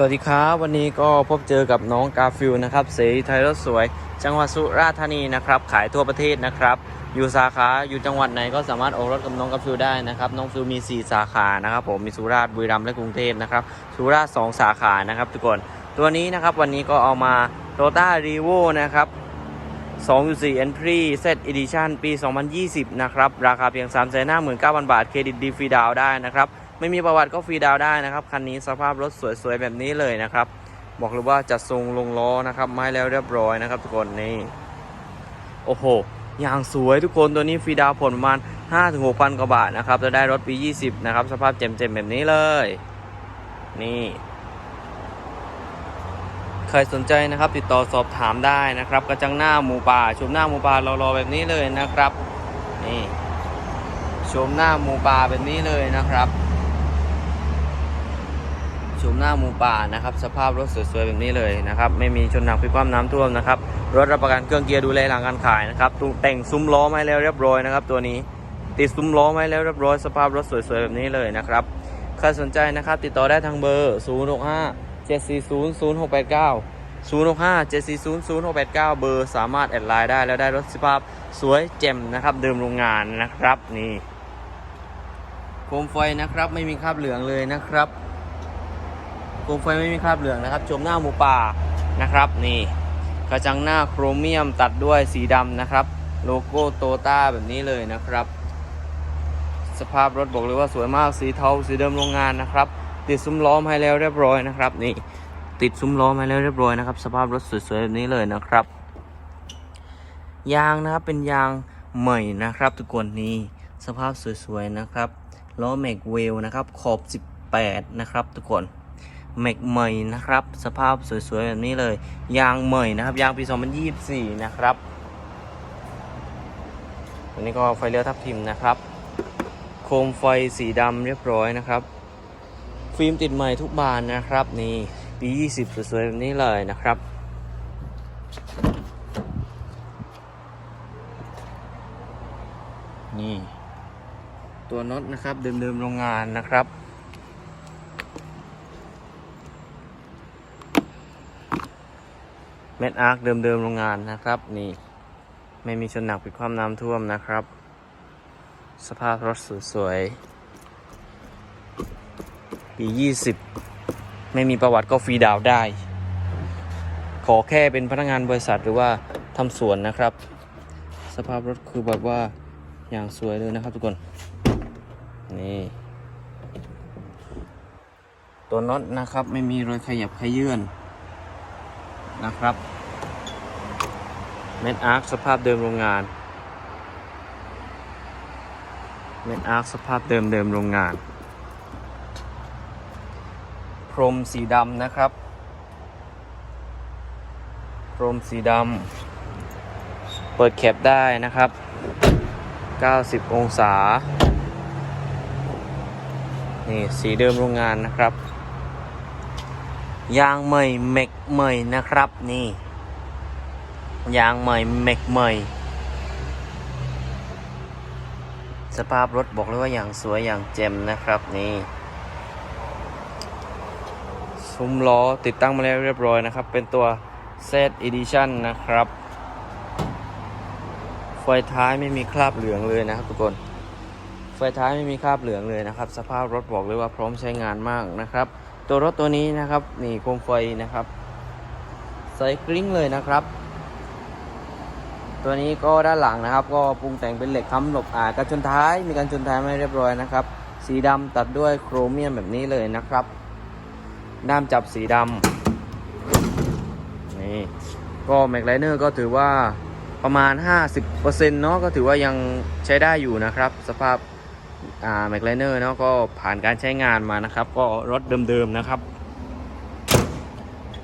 สวัสดีครับวันนี้ก็พบเจอกับน้องกาฟิลนะครับเสรีไทยรถสวย จังหวัดสุราษฎร์ธานีนะครับขายทั่วประเทศนะครับ อยู่สาขาอยู่จังหวัดไหนก็สามารถออกรถกับน้องกาฟิลได้นะครับน้องฟิลมี 4 สาขานะครับผมมีสุราษฎร์บุรีรัมย์และกรุงเทพนะครับสุราษฎร์2สาขานะครับทุกคนตัวนี้นะครับวันนี้ก็เอามา t o y o t a r e v o นะครับ2.4 Entry Set Edition ปี 2020 นะครับ ราคาเพียง 3 5 9 0 0 0 บาท เครดิตดีฟรีดาวได้นะครับ ไม่มีประวัติก็ฟรีดาวได้นะครับ คันนี้สภาพรถสวยๆแบบนี้เลยนะครับ บอกเลยว่าจัดทรงลงล้อนะครับไม้แล้วเรียบร้อยนะครับทุกคนนี่โอ้โหอย่างสวยทุกคนตัวนี้ฟรีดาวผลประมาณ 5-6พันกว่าบาทนะครับจะได้รถปี 20 นะครับ สภาพเจ็มๆแบบนี้เลย นี่ ใครสนใจนะครับติดต่อสอบถามได้นะครับ กระจังหน้าหมูป่าชมหน้าหมูป่ารอๆแบบนี้เลยนะครับ นี่ชมหน้าหมูป่าแบบนี้เลยนะครับ ชมหน้าหมูป่านะครับ สภาพรถสวยๆแบบนี้เลยนะครับ ไม่มีชนหนักพิกคว่ำน้ำท่วมนะครับ รถรับประกันเครื่องเกียร์ดูแลหลังการขายนะครับตุแต่งซุ้มล้อมาแล้วเรียบร้อยนะครับ ตัวนี้ติดซุ้มล้อมาแล้วเรียบร้อย สภาพรถสวยๆแบบนี้เลยนะครับใครสนใจนะครับ ติดต่อได้ทางเบอร์ 065 740 0689 065 740 0689 เบอร์สามารถแอดไลน์ได้แล้วได้รถสภาพสวยเจ่มนะครับ เดิมโรงงานนะครับนี่โคมไฟนะครับไม่มีคราบเหลืองเลยนะครับ โคมไฟไม่มีคราบเหลืองนะครับ ชมหน้าหมูป่านะครับ นี่ กระจังหน้าโครเมียมตัดด้วยสีดำนะครับ โลโก้โตต้าแบบนี้เลยนะครับ สภาพรถบอกเลยว่าสวยมากสีเทาสีเดิมโรงงานนะครับ ติดซุ้มล้อมให้แล้วเรียบร้อยนะครับ นี่ติดซุ้มล้อมให้แล้วเรียบร้อยนะครับ สภาพรถสวยๆแบบนี้เลยนะครับ ยางนะครับเป็นยางใหม่นะครับ ทุกคนนี่สภาพสวยๆนะครับล้อแม็กเวลนะครับขอบ 18 นะครับ ทุกคน แม็กใหม่นะครับ สภาพสวยๆแบบนี้เลย ยางใหม่นะครับ ยางปี 2024 นะครับตัวนี้ก็ไฟเลี้ยวทับทิมนะครับ โคมไฟสีดำเรียบร้อยนะครับ ฟิล์มติดใหม่ทุกบานนะครับ นี่ปี 20 สวยๆแบบนี้เลยนะครับนี่ตัวน็อตนะครับเดิมๆโรงงานนะครับ เม็ดอาร์คเดิมๆโรงงานนะครับ นี่ ไม่มีชนหนักปิดความน้ำท่วมนะครับ สภาพรถสวยๆปี 20 ไม่มีประวัติก็ฟรีดาวได้ ขอแค่เป็นพนักงานบริษัทหรือว่าทำสวนนะครับ สภาพรถคือแบบว่าอย่างสวยเลยนะครับทุกคน นี่ตัวน็อตนะครับไม่มีรอยขยับขยื่น นะครับเม็ดอาร์คสภาพเดิมโรงงานเม็ดอาร์คสภาพเดิมเดิมโรงงาน พรมสีดำนะครับ พรมสีดำเปิดแคปได้นะครับ 90 องศา นี่ สีเดิมโรงงานนะครับ ยางใหม่เมกใหม่นะครับนี่ ยางใหม่เมกใหม่สภาพรถบอกเลยว่าอย่างสวยอย่างเจมนะครับนี่ซุ้มล้อติดตั้งมาแล้วเรียบร้อยนะครับ เป็นตัว Z Edition นะครับ ไฟท้ายไม่มีคราบเหลืองเลยนะครับทุกคน ไฟท้ายไม่มีคราบเหลืองเลยนะครับ สภาพรถบอกเลยว่าพร้อมใช้งานมากนะครับ ตัวรถตัวนี้นะครับ นี่โคมไฟนะครับใสกริ้งเลยนะครับ ตัวนี้ก็ด้านหลังนะครับ ก็ปรุงแต่งเป็นเหล็กค้ำหลบอ่ากันชนท้ายมีการชนท้ายไม่เรียบร้อยนะครับ สีดำตัดด้วยโครเมียมแบบนี้เลยนะครับด้ามจับสีดำนี่ก็แม็กไลเนอร์ก็ถือว่าประมาณ 50%เนาะก็ถือว่ายังใช้ได้อยู่นะครับ สภาพ แม็กไลเนอร์เนาะก็ผ่านการใช้งานมานะครับ ก็รถเดิมๆนะครับ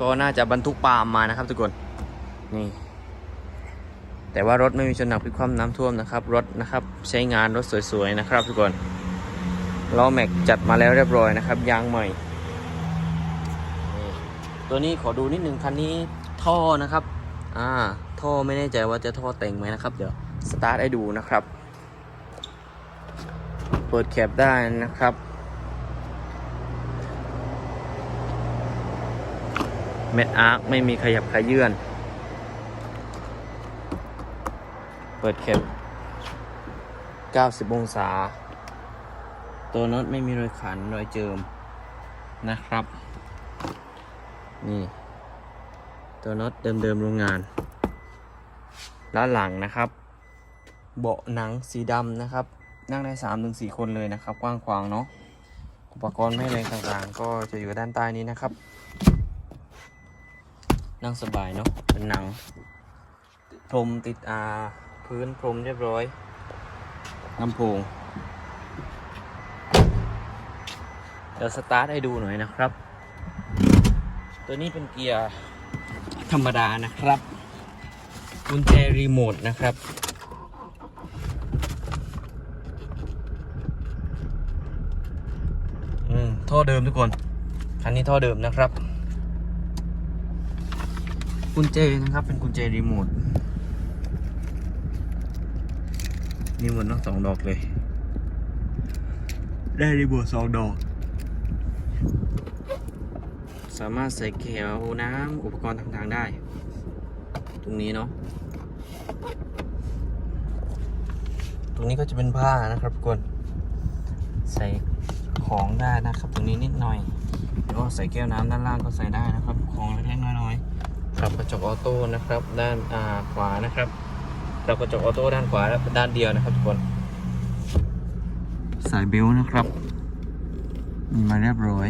ก็น่าจะบรรทุกปาล์มมานะครับทุกคนนี่แต่ว่ารถไม่มีชนหนักพลิกคว่ำน้ำท่วมนะครับ รถนะครับใช้งานรถสวยๆนะครับทุกคนล้อแม็กจัดมาแล้วเรียบร้อยนะครับยางใหม่ตัวนี้ขอดูนิดหนึ่งคันนี้ท่อนะครับ อ่า ท่อไม่แน่ใจว่าจะท่อแต่งไหมนะครับ เดี๋ยวสตาร์ทให้ดูนะครับ เปิดแคปได้นะครับ เม็ดอาร์คไม่มีขยับขยื่นเปิดเข็ม90 องศา ตัวน็อตไม่มีรอยขันรอยเจิมนะครับ นี่ ตัวน็อตเดิมๆโรงงาน ด้านหลังนะครับ เบาะหนังสีดำนะครับ นั่งได้3ามถึงสคนเลยนะครับ กว้างขวางเนาะอุปกรณ์แม่เหล็กต่างๆ ก็จะอยู่ด้านใต้นี้นะครับ นั่งสบายเนาะเป็นหนังพรมติดอาพื้นพรมเรียบร้อยลำโพงเดี๋ยวสตาร์ทให้ดูหน่อยนะครับ ตัวนี้เป็นเกียร์ธรรมดานะครับกุญแจรีโมทนะครับ อืม ท่อเดิมทุกคน คันนี้ท่อเดิมนะครับ กุญแจนะครับ เป็นกุญแจรีโมทรีโมทต้องสองดอกเลย ได้รีโมทสองดอก สามารถใส่แก้วน้ำอุปกรณ์ต่างๆได้ ตรงนี้เนาะตรงนี้ก็จะเป็นผ้านะครับทุกคน ใส่ ของได้นะครับ ตรงนี้นิดหน่อยแล้วก็ใส่แก้วน้ำด้านล่างก็ใส่ได้นะครับ ของเล็กๆน้อยๆครับกระจกออโต้นะครับ ด้านอ่าขวานะครับแล้วกระจกออโต้ด้านขวาและด้านเดียวนะครับทุกคนสายเบล์นะครับ มีมาเรียบร้อย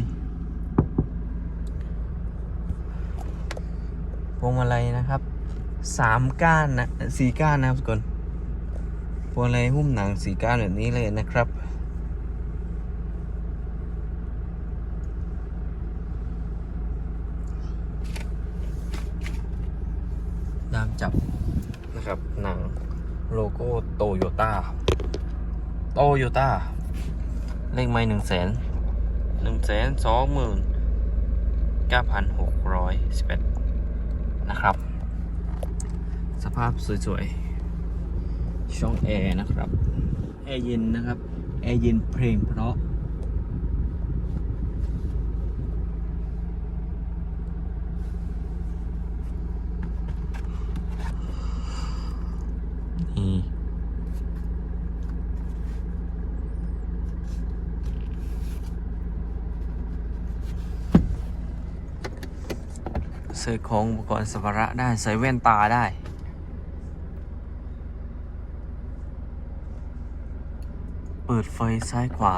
พวงมาลัยนะครับสามก้านนะสี่ก้านนะครับทุกคนพวงมาลัยหุ้มหนังสี่ก้านแบบนี้เลยนะครับ ด้าม จับนะครับ หนังโลโก้โตโยต้าโตโยต้าเลขไม่หนึ่งแสนหนึ่งแสนสองหมื่นเก้าพันหกร้อยสิบเอ็ดนะครับ สภาพสวยๆ ช่องแอร์นะครับ แอร์เย็นนะครับ แอร์เย็นเพลงเพราะ นี่ ใส่ของอุปกรณ์สัมภาระได้ ใส่แว่นตาได้ เปิดไฟซ้ายขวา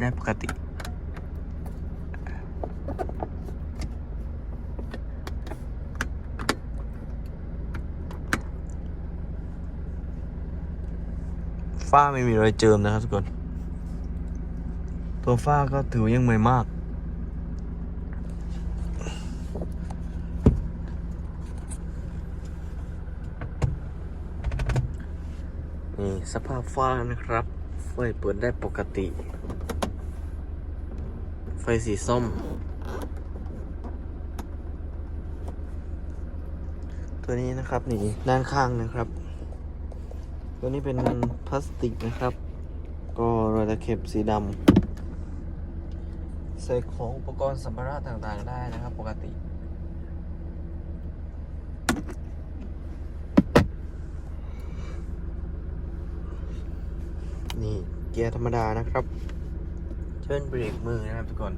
ได้ปกติฝ้าไม่มีรอยเจิมนะครับทุกคน ตัวฝ้าก็ถือยังใหม่มาก นี่ สภาพฝ้านะครับ ไฟเปิดได้ปกติ ไฟสีส้ม ตัวนี้นะครับนี่ด้านข้างนะครับ ตัวนี้เป็นพลาสติกนะครับ ก็รอยตะเข็บสีดำใส่ของอุปกรณ์สัมภาระต่างๆได้นะครับปกติ นี่เกียร์ธรรมดานะครับจะเป็นเบรกมือนะครับทุกคน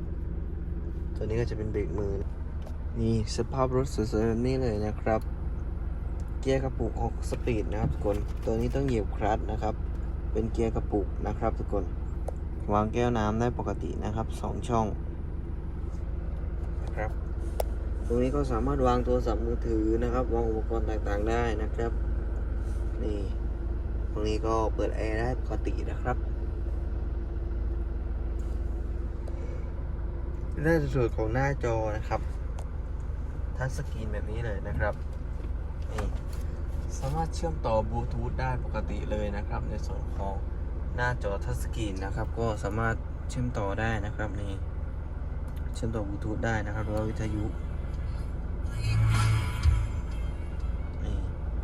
ตัวนี้ก็จะเป็นเบรกมือ นี่สภาพรถสวยๆนี้เลยนะครับ เกียร์กระปุก6สปีดนะครับทุกคน ตัวนี้ต้องเหยียบคลัตช์นะครับ เป็นเกียร์กระปุกนะครับ ทุกคน วางแก้วน้ำได้ปกตินะครับ 2 ช่องนะครับ ตรงนี้ก็สามารถวางโทรศัพท์มือถือนะครับ วางอุปกรณ์ต่างๆได้นะครับ นี่ ตรงนี้ก็เปิดแอร์ได้ปกตินะครับในส่วนของหน้าจอนะครับ ทัชสกรีนแบบนี้เลยนะครับนี่สามารถเชื่อมต่อบลูทูธได้ปกติเลยนะครับ ในส่วนของหน้าจอทัชสกรีนนะครับ ก็สามารถเชื่อมต่อได้นะครับนี่เชื่อมต่อบลูทูธได้นะครับหรือว่าวิทยุ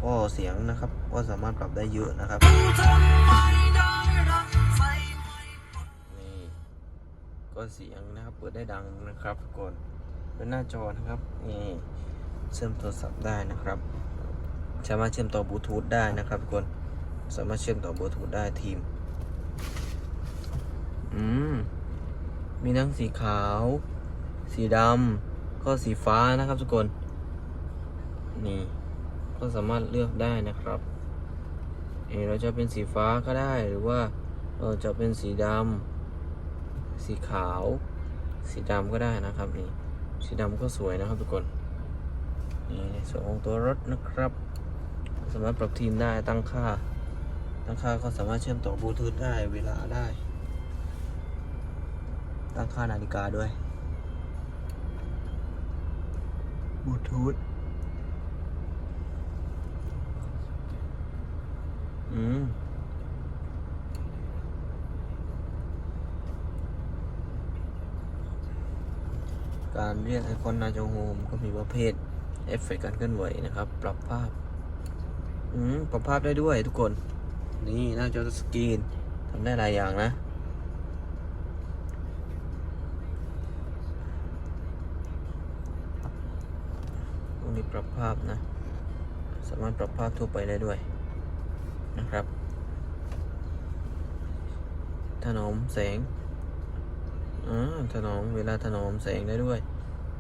ก็เสียงนะครับก็สามารถปรับได้เยอะนะครับนี่ก็เสียงนะครับเปิดได้ดังนะครับทุกคนเป็นหน้าจอนะครับนี่เชื่อมโทรศัพท์ได้นะครับ สามารถเชื่อมต่อบลูทูธได้นะครับทุกคนสามารถเชื่อมต่อบลูทูธได้ทีมอืมมีทั้งสีขาว สีดำก็สีฟ้านะครับทุกคน นี่ ก็สามารถเลือกได้นะครับเอเราจะเป็นสีฟ้าก็ได้หรือว่าเราจะเป็นสีดำสีขาว สีดำก็ได้นะครับนี่สีดำก็สวยนะครับทุกคนนี่ในส่วนของตัวรถนะครับ สามารถปรับทีมได้ตั้งค่า ตั้งค่าก็สามารถเชื่อมต่อบลูทูธได้เวลาได้ ตั้งค่านาฬิกาด้วยบลูทูธอืม การเรียกไอคอนนาจอโฮมก็มีประเภทเอฟเฟกต์การเคลื่อนไหวนะครับ ปรับภาพ อืมปรับภาพได้ด้วยทุกคน นี่หน้าจอสกรีนทำได้หลายอย่างนะ ตรงนี้ปรับภาพนะ สามารถปรับภาพทั่วไปได้ด้วยนะครับ ถนอมแสง อ่าถนอมเวลาถนอมแสงได้ด้วย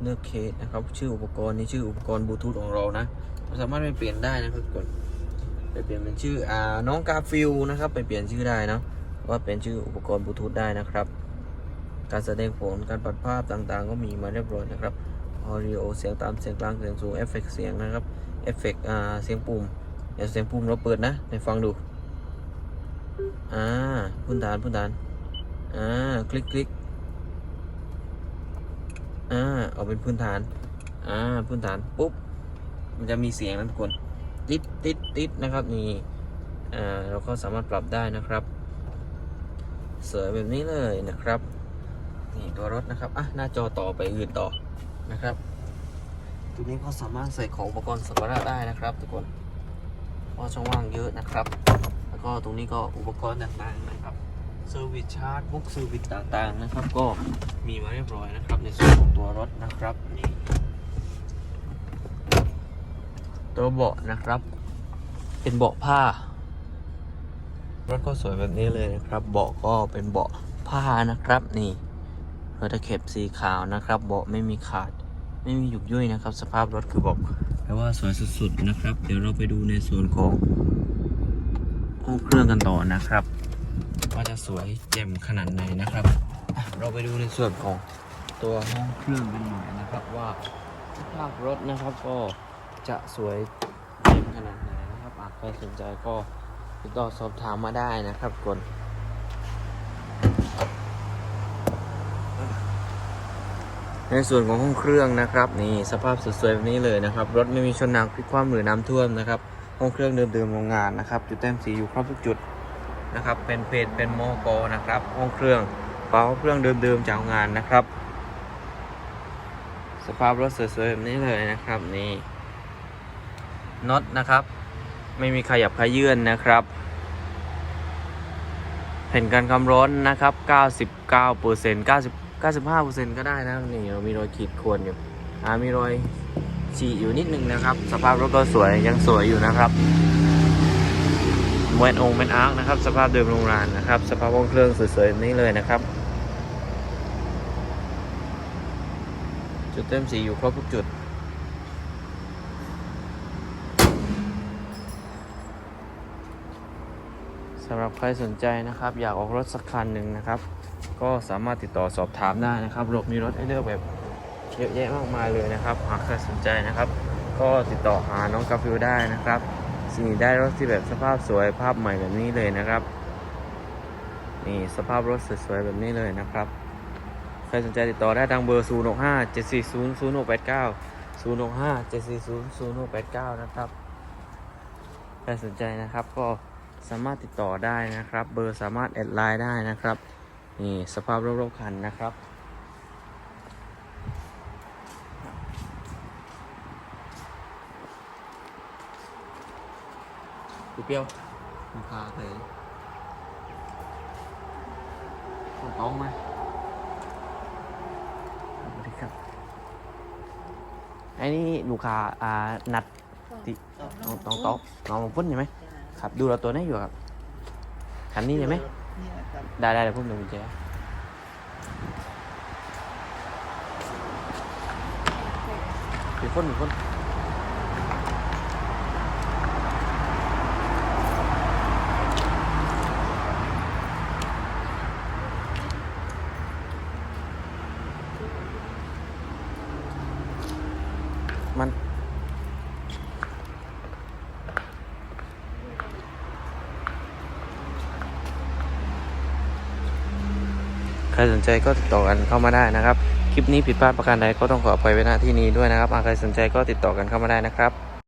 เลือกเคสนะครับ ชื่ออุปกรณ์นี่ชื่ออุปกรณ์บลูทูธของเรานะเราสามารถไปเปลี่ยนได้นะครับกคนไปเปลี่ยนเป็นชื่ออ่าน้องกาฟิลนะครับ ไปเปลี่ยนชื่อได้นะว่าเป็นชื่ออุปกรณ์บลูทูธได้นะครับ การแสดงผลการปรับภาพต่างๆ ก็มีมาเรียบร้อยนะครับออริโอเสียงต่ำเสียงกลางเสียงสูงเอฟเฟกเสียงนะครับเอฟเฟกอ่าเสียงปุ่มเดี๋ยวเสียงปุ่มเราเปิดนะไปฟังดูอ่าพื้นฐานพื้นฐานอ่าคลิกคลิก อ่าเอาเป็นพื้นฐาน อ่า พื้นฐานปุ๊บ มันจะมีเสียงนะทุกคนติดติดติดนะครับ นี่ อ่า เราก็สามารถปรับได้นะครับ สวยแบบนี้เลยนะครับ นี่ตัวรถนะครับ อะ หน้าจอต่อไปอื่นต่อนะครับ ตัวนี้ก็สามารถใส่ของอุปกรณ์สัมภาระได้นะครับ ทุกคนเพราะช่องว่างเยอะนะครับ แล้วก็ตรงนี้ก็อุปกรณ์ต่างๆนะครับ เซอร์วิสชาร์จบุ๊กเซอร์วิสต่างๆนะครับ ก็มีมาเรียบร้อยนะครับ ในส่วนของตัวรถนะครับนี่ตัวเบาะนะครับ เป็นเบาะผ้ารถก็สวยแบบนี้เลยนะครับ เบาะก็เป็นเบาะผ้านะครับ นี่รถตะเข็บสีขาวนะครับ เบาะไม่มีขาด ไม่มีหยุกยุ่ยนะครับ สภาพรถคือบอกแปลว่าสวยสุดๆนะครับ เดี๋ยวเราไปดูในส่วนของห้องเครื่องกันต่อนะครับ ว่าจะสวยเจ่มขนาดไหนนะครับ เราไปดูในส่วนของตัวห้องเครื่องกันหน่อยนะครับว่าสภาพรถนะครับก็จะสวยเจ่มขนาดไหนนะครับหากใครสนใจก็ติดต่อสอบถามมาได้นะครับกนในส่วนของห้องเครื่องนะครับนี่สภาพสวยๆแบบนี้เลยนะครับ รถไม่มีชนหนักพลิกคว่ำหรือน้ำท่วมนะครับห้องเครื่องเดิมๆโรงงานนะครับ จุดแต้มสีอยู่ครบทุกจุด นะครับ เป็นเพจเป็นโมโกนะครับห้องเครื่องเป๋าเครื่องเดิมๆจากงานนะครับ สภาพรถสวยๆแบบนี้เลยนะครับนี่น็อตนะครับ ไม่มีขยับขยื่นนะครับแผ่นกันความร้อนนะครับ 99% 90 95%ก็ได้นะครับนี่เรามีรอยขีดข่วนอยู่อ่ามีรอยฉี่อยู่นิดนึงนะครับ สภาพรถก็สวยยังสวยอยู่นะครับ มวนองค์เป็นอาร์คนะครับ สภาพเดิมโรงงานนะครับ สภาพห้องเครื่องสวยๆแบบนี้เลยนะครับ จุดเต็มสีอยู่ครบทุกจุด สำหรับใครสนใจนะครับ อยากออกรถสักคันหนึ่งนะครับ ก็สามารถติดต่อสอบถามได้นะครับรถมีรถให้เลือกแบบเยอะแยะมากมายเลยนะครับ หากใครสนใจนะครับ ก็ติดต่อหาน้องกาฟิวได้นะครับ สิ่งได้รถที่แบบสภาพสวยภาพใหม่แบบนี้เลยนะครับ นี่สภาพรถสวยๆแบบนี้เลยนะครับ ใครสนใจติดต่อได้ทางเบอร์ 0 6 5 7 4 0 0 6 8 9 0 6 5 7 4 0 0 6 8 9 นะครับ ใครสนใจนะครับก็สามารถติดต่อได้นะครับ เบอร์สามารถแอดไลน์ได้นะครับ นี่สภาพรถๆคันนะครับ กูเปียวมึงพาไปของต้องไหมครับไอ้นี่ลูกค้าอ่านัดติต้องต้องตองน้องพุ่นใช่ไหมครับ ดูเราตัวนี้อยู่ครับคันนี้ใช่ไหมได้ได้เดี๋ยวพุ่มดูกุญแจมีคนมีคน รสนใจก็ติดต่อกันเข้ามาได้นะครับ คลิปนี้ผิดพลาดประการใดก็ต้องขออภัยไว้ณที่นี้ด้วยนะครับใครสนใจก็ติดต่อกันเข้ามาได้นะครับ